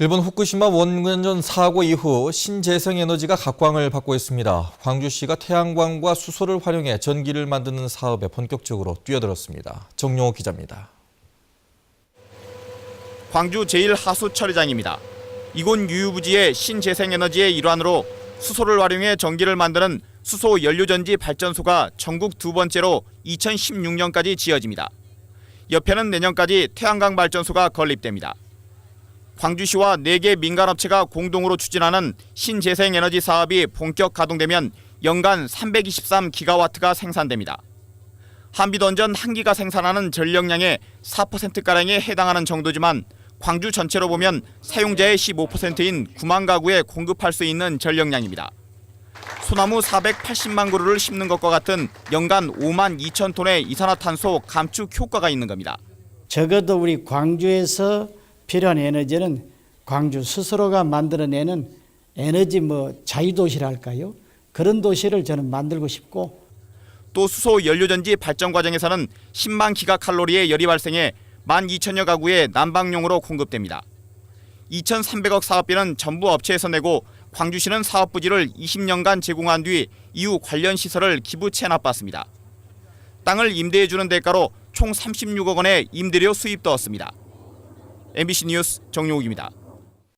일본 후쿠시마 원전전 사고 이후 신재생 에너지가 각광을 받고 있습니다. 광주시가 태양광과 수소를 활용해 전기를 만드는 사업에 본격적으로 뛰어들었습니다. 정용호 기자입니다. 광주 제1하수처리장입니다. 이곳 유유부지의 신재생 에너지의 일환으로 수소를 활용해 전기를 만드는 수소 연료전지 발전소가 전국 두 번째로 2016년까지 지어집니다. 옆에는 내년까지 태양광 발전소가 건립됩니다. 광주시와 4개 민간업체가 공동으로 추진하는 신재생에너지 사업이 본격 가동되면 연간 323기가와트가 생산됩니다. 한비던전 한 기가 생산하는 전력량의 4%가량에 해당하는 정도지만 광주 전체로 보면 사용자의 15%인 9만 가구에 공급할 수 있는 전력량입니다. 소나무 480만 그루를 심는 것과 같은 연간 5만 2천 톤의 이산화탄소 감축 효과가 있는 겁니다. 적어도 우리 광주에서 필요한 에너지는 광주 스스로가 만들어내는 에너지 뭐 자유도시랄까요? 그런 도시를 저는 만들고 싶고 또 수소 연료전지 발전 과정에서는 10만 기가칼로리의 열이 발생해 1만 2천여 가구에 난방용으로 공급됩니다. 2,300억 사업비는 전부 업체에서 내고 광주시는 사업 부지를 20년간 제공한 뒤 이후 관련 시설을 기부 체납받습니다. 땅을 임대해 주는 대가로 총 36억 원의 임대료 수입도 얻습니다. MBC 뉴스 정용욱입니다.